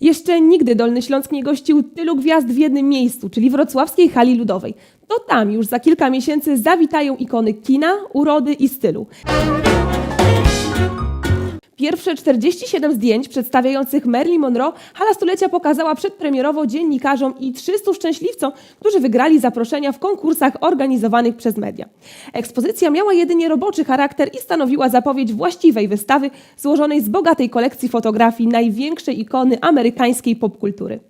Jeszcze nigdy Dolny Śląsk nie gościł tylu gwiazd w jednym miejscu, czyli wrocławskiej hali ludowej. To tam już za kilka miesięcy zawitają ikony kina, urody i stylu. Pierwsze 47 zdjęć przedstawiających Marilyn Monroe Hala Stulecia pokazała przedpremierowo dziennikarzom i 300 szczęśliwcom, którzy wygrali zaproszenia w konkursach organizowanych przez media. Ekspozycja miała jedynie roboczy charakter i stanowiła zapowiedź właściwej wystawy złożonej z bogatej kolekcji fotografii największej ikony amerykańskiej popkultury.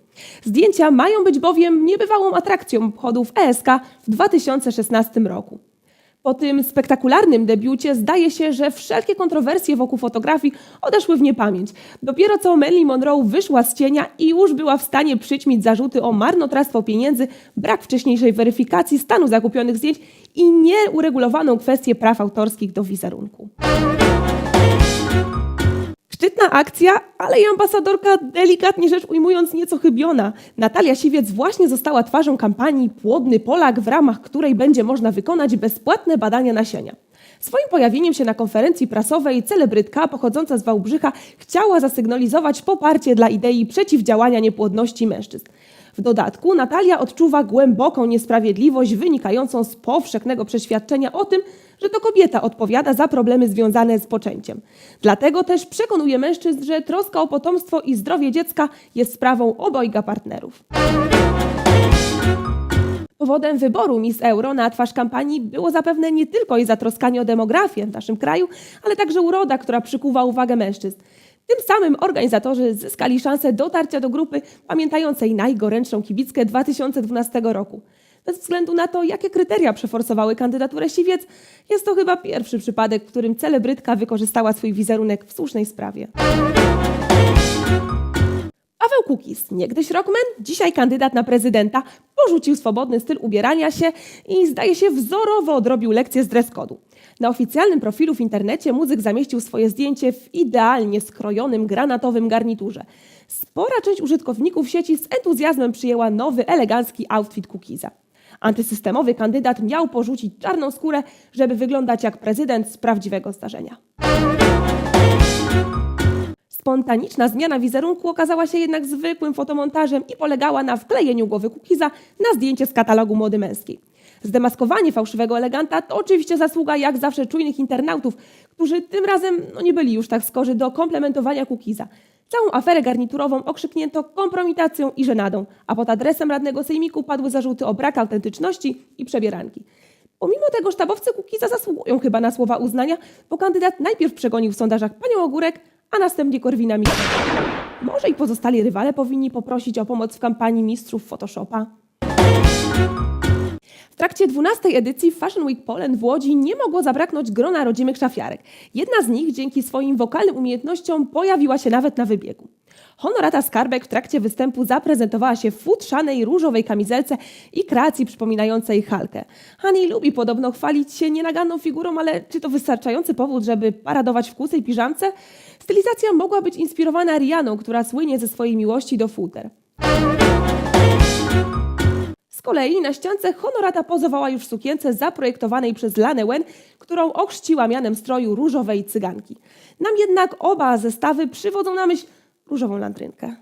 Zdjęcia mają być bowiem niebywałą atrakcją obchodów ESK w 2016 roku. Po tym spektakularnym debiucie zdaje się, że wszelkie kontrowersje wokół fotografii odeszły w niepamięć. Dopiero co Marilyn Monroe wyszła z cienia i już była w stanie przyćmić zarzuty o marnotrawstwo pieniędzy, brak wcześniejszej weryfikacji stanu zakupionych zdjęć i nieuregulowaną kwestię praw autorskich do wizerunku. Szczytna akcja, ale i ambasadorka, delikatnie rzecz ujmując, nieco chybiona. Natalia Siwiec właśnie została twarzą kampanii Płodny Polak, w ramach której będzie można wykonać bezpłatne badania nasienia. Swoim pojawieniem się na konferencji prasowej celebrytka pochodząca z Wałbrzycha chciała zasygnalizować poparcie dla idei przeciwdziałania niepłodności mężczyzn. W dodatku Natalia odczuwa głęboką niesprawiedliwość wynikającą z powszechnego przeświadczenia o tym, że to kobieta odpowiada za problemy związane z poczęciem. Dlatego też przekonuje mężczyzn, że troska o potomstwo i zdrowie dziecka jest sprawą obojga partnerów. Powodem wyboru Miss Euro na twarz kampanii było zapewne nie tylko jej zatroskanie o demografię w naszym kraju, ale także uroda, która przykuwa uwagę mężczyzn. Tym samym organizatorzy zyskali szansę dotarcia do grupy pamiętającej najgorętszą kibickę 2012 roku. Bez względu na to, jakie kryteria przeforsowały kandydaturę Siwiec, jest to chyba pierwszy przypadek, w którym celebrytka wykorzystała swój wizerunek w słusznej sprawie. Paweł Kukiz, niegdyś rockman, dzisiaj kandydat na prezydenta, porzucił swobodny styl ubierania się i zdaje się wzorowo odrobił lekcję z dress code'u. Na oficjalnym profilu w internecie muzyk zamieścił swoje zdjęcie w idealnie skrojonym granatowym garniturze. Spora część użytkowników sieci z entuzjazmem przyjęła nowy, elegancki outfit Kukiza. Antysystemowy kandydat miał porzucić czarną skórę, żeby wyglądać jak prezydent z prawdziwego zdarzenia. Spontaniczna zmiana wizerunku okazała się jednak zwykłym fotomontażem i polegała na wklejeniu głowy Kukiza na zdjęcie z katalogu mody męskiej. Zdemaskowanie fałszywego eleganta to oczywiście zasługa jak zawsze czujnych internautów, którzy tym razem no, nie byli już tak skorzy do komplementowania Kukiza. Całą aferę garniturową okrzyknięto kompromitacją i żenadą, a pod adresem radnego sejmiku padły zarzuty o brak autentyczności i przebieranki. Pomimo tego sztabowcy Kukiza zasługują chyba na słowa uznania, bo kandydat najpierw przegonił w sondażach panią Ogórek, a następnie Korwina Mikke. Może i pozostali rywale powinni poprosić o pomoc w kampanii mistrzów Photoshopa. W trakcie 12 edycji Fashion Week Poland w Łodzi nie mogło zabraknąć grona rodzimych szafiarek. Jedna z nich dzięki swoim wokalnym umiejętnościom pojawiła się nawet na wybiegu. Honorata Skarbek w trakcie występu zaprezentowała się w futrzanej różowej kamizelce i kreacji przypominającej Halkę. Hani lubi podobno chwalić się nienaganną figurą, ale czy to wystarczający powód, żeby paradować w kusej piżamce? Stylizacja mogła być inspirowana Rianą, która słynie ze swojej miłości do futer. Kolei na ściance Honorata pozowała już w sukience zaprojektowanej przez Lanę Wen, którą ochrzciła mianem stroju różowej cyganki. Nam jednak oba zestawy przywodzą na myśl różową landrynkę.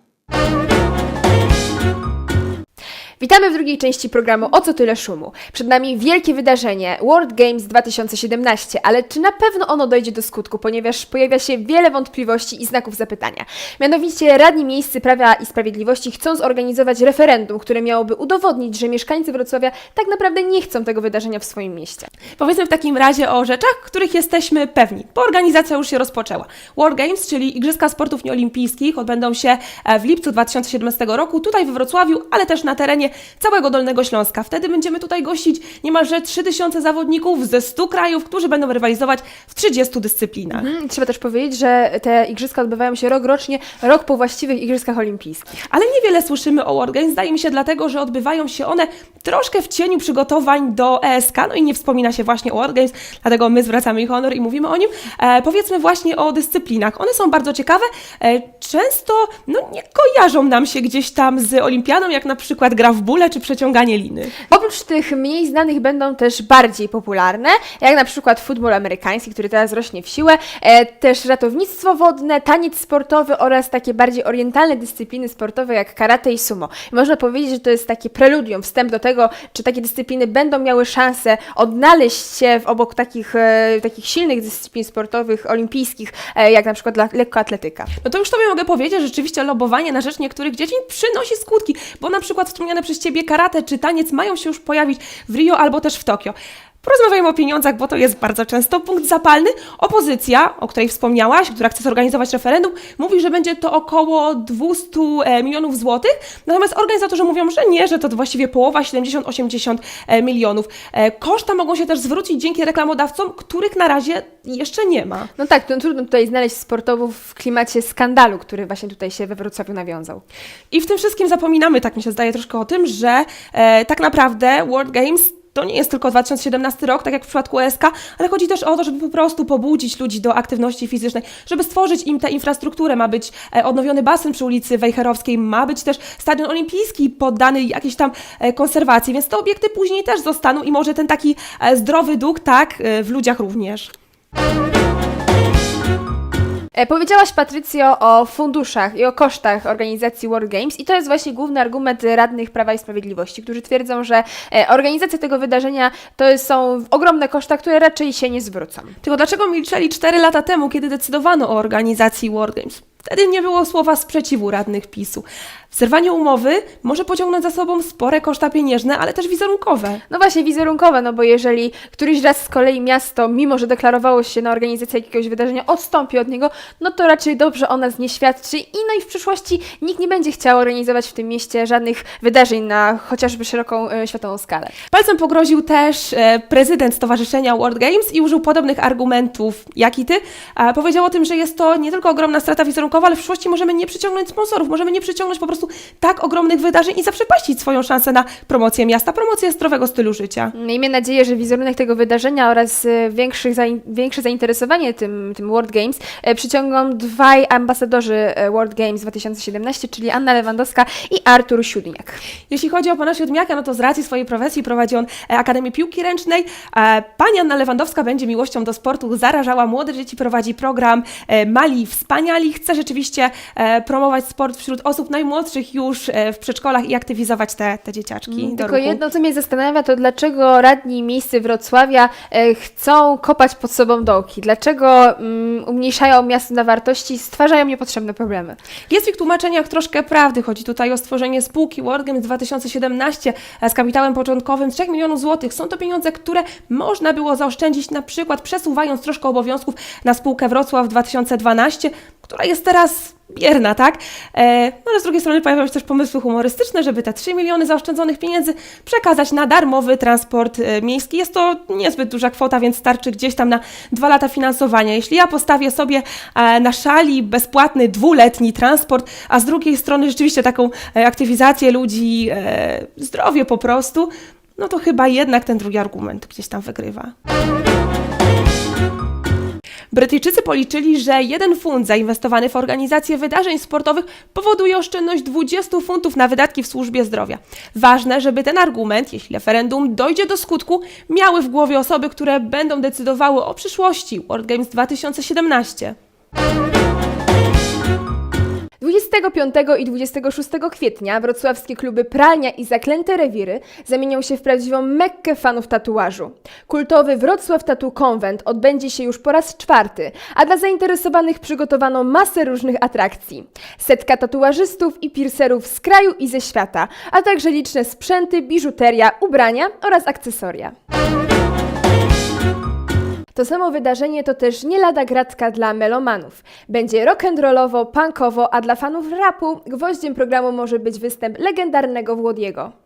Witamy w drugiej części programu O co tyle szumu. Przed nami wielkie wydarzenie World Games 2017, ale czy na pewno ono dojdzie do skutku, ponieważ pojawia się wiele wątpliwości i znaków zapytania. Mianowicie radni miejscy Prawa i Sprawiedliwości chcą zorganizować referendum, które miałoby udowodnić, że mieszkańcy Wrocławia tak naprawdę nie chcą tego wydarzenia w swoim mieście. Powiedzmy w takim razie o rzeczach, których jesteśmy pewni, bo organizacja już się rozpoczęła. World Games, czyli Igrzyska Sportów Nieolimpijskich, odbędą się e, w lipcu 2017 roku tutaj we Wrocławiu, ale też na terenie całego Dolnego Śląska. Wtedy będziemy tutaj gościć niemalże 3000 zawodników ze 100 krajów, którzy będą rywalizować w 30 dyscyplinach. Mhm, Trzeba też powiedzieć, że te igrzyska odbywają się rok rocznie, rok po właściwych Igrzyskach Olimpijskich. Ale niewiele słyszymy o World Games, zdaje mi się dlatego, że odbywają się one troszkę w cieniu przygotowań do ESK, no i nie wspomina się właśnie o World Games, dlatego my zwracamy ich honor i mówimy o nim. E, powiedzmy właśnie o dyscyplinach. One są bardzo ciekawe. E, często no, nie kojarzą nam się gdzieś tam z olimpiadą, jak na przykład gra w bóle czy przeciąganie liny. Oprócz tych mniej znanych będą też bardziej popularne, jak na przykład futbol amerykański, który teraz rośnie w siłę, e, też ratownictwo wodne, taniec sportowy oraz takie bardziej orientalne dyscypliny sportowe jak karate i sumo. I można powiedzieć, że to jest takie preludium, wstęp do tego, czy takie dyscypliny będą miały szansę odnaleźć się w obok takich, e, takich silnych dyscyplin sportowych, olimpijskich, e, jak na przykład lekkoatletyka. No to już Tobie mogę powiedzieć, że rzeczywiście lobowanie na rzecz niektórych dziedzin przynosi skutki, bo na przykład wspomniane przez Ciebie karate czy taniec mają się już pojawić w Rio albo też w Tokio. Porozmawiajmy o pieniądzach, bo to jest bardzo często punkt zapalny. Opozycja, o której wspomniałaś, która chce zorganizować referendum, mówi, że będzie to około 200 e, milionów złotych, natomiast organizatorzy mówią, że nie, że to właściwie połowa, 70-80 e, milionów. E, Koszta mogą się też zwrócić dzięki reklamodawcom, których na razie jeszcze nie ma. No tak, to trudno tutaj znaleźć sportowów w klimacie skandalu, który właśnie tutaj się we Wrocławiu nawiązał. I w tym wszystkim zapominamy, tak mi się zdaje, troszkę o tym, że e, tak naprawdę World Games to nie jest tylko 2017 rok, tak jak w przypadku ESK, ale chodzi też o to, żeby po prostu pobudzić ludzi do aktywności fizycznej, żeby stworzyć im tę infrastrukturę. Ma być e, odnowiony basen przy ulicy Wejherowskiej, ma być też stadion olimpijski poddany jakiejś tam e, konserwacji, więc te obiekty później też zostaną i może ten taki e, zdrowy duch, tak, w ludziach również. E, Powiedziałaś, Patrycjo, o funduszach i o kosztach organizacji World Games i to jest właśnie główny argument radnych Prawa i Sprawiedliwości, którzy twierdzą, że e, organizacja tego wydarzenia to są ogromne koszta, które raczej się nie zwrócą. Tylko dlaczego milczeli 4 lata temu, kiedy decydowano o organizacji World Games? Wtedy nie było słowa sprzeciwu radnych PiSu. Zerwanie umowy może pociągnąć za sobą spore koszta pieniężne, ale też wizerunkowe. No właśnie, wizerunkowe, no bo jeżeli któryś raz z kolei miasto, mimo że deklarowało się na organizację jakiegoś wydarzenia, odstąpi od niego, no to raczej dobrze o nas nie świadczy i no i w przyszłości nikt nie będzie chciał organizować w tym mieście żadnych wydarzeń na chociażby szeroką e, światową skalę. Palcem pogroził też e, prezydent Stowarzyszenia World Games i użył podobnych argumentów jak i ty. E, powiedział o tym, że jest to nie tylko ogromna strata wizerunkowa, ale w przyszłości możemy nie przyciągnąć sponsorów, możemy nie przyciągnąć po prostu tak ogromnych wydarzeń i zaprzepaścić swoją szansę na promocję miasta, promocję zdrowego stylu życia. Miejmy nadzieję, że wizerunek tego wydarzenia oraz e, większych większe zainteresowanie tym, tym World Games e, przyciągną dwaj ambasadorzy e, World Games 2017, czyli Anna Lewandowska i Artur Siódniak. Jeśli chodzi o pana Siódmiaka, no to z racji swojej profesji prowadzi on Akademię Piłki Ręcznej. Pani Anna Lewandowska będzie miłością do sportu zarażała młode dzieci, prowadzi program Mali Wspaniali. Chce rzeczywiście e, promować sport wśród osób najmłodszych już e, w przedszkolach i aktywizować te, te dzieciaczki Mm, Tylko ruchu. jedno, co mnie zastanawia, to dlaczego radni miejscy Wrocławia e, chcą kopać pod sobą dołki? Dlaczego mm, umniejszają miasto na wartości, stwarzają niepotrzebne problemy? Jest w ich tłumaczeniach troszkę prawdy. Chodzi tutaj o stworzenie spółki World Games 2017 e, z kapitałem początkowym 3 milionów złotych. Są to pieniądze, które można było zaoszczędzić na przykład przesuwając troszkę obowiązków na spółkę Wrocław 2012, która jest teraz bierna, tak? E, no ale z drugiej strony pojawiają się też pomysły humorystyczne, żeby te 3 miliony zaoszczędzonych pieniędzy przekazać na darmowy transport e, miejski. Jest to niezbyt duża kwota, więc starczy gdzieś tam na dwa lata finansowania. Jeśli ja postawię sobie e, na szali bezpłatny dwuletni transport, a z drugiej strony rzeczywiście taką aktywizację ludzi, zdrowie po prostu, no to chyba jednak ten drugi argument gdzieś tam wygrywa. Brytyjczycy policzyli, że jeden funt zainwestowany w organizację wydarzeń sportowych powoduje oszczędność 20 funtów na wydatki w służbie zdrowia. Ważne, żeby ten argument, jeśli referendum dojdzie do skutku, miały w głowie osoby, które będą decydowały o przyszłości World Games 2017. 25 i 26 kwietnia wrocławskie kluby Pralnia i Zaklęte Rewiry zamienią się w prawdziwą mekkę fanów tatuażu. Kultowy Wrocław Tattoo Convent odbędzie się już po raz czwarty, a dla zainteresowanych przygotowano masę różnych atrakcji. Setka tatuażystów i piercerów z kraju i ze świata, a także liczne sprzęty, biżuteria, ubrania oraz akcesoria. To samo wydarzenie to też nie lada gratka dla melomanów. Będzie rock'n'rollowo, punkowo, a dla fanów rapu gwoździem programu może być występ legendarnego Włodiego.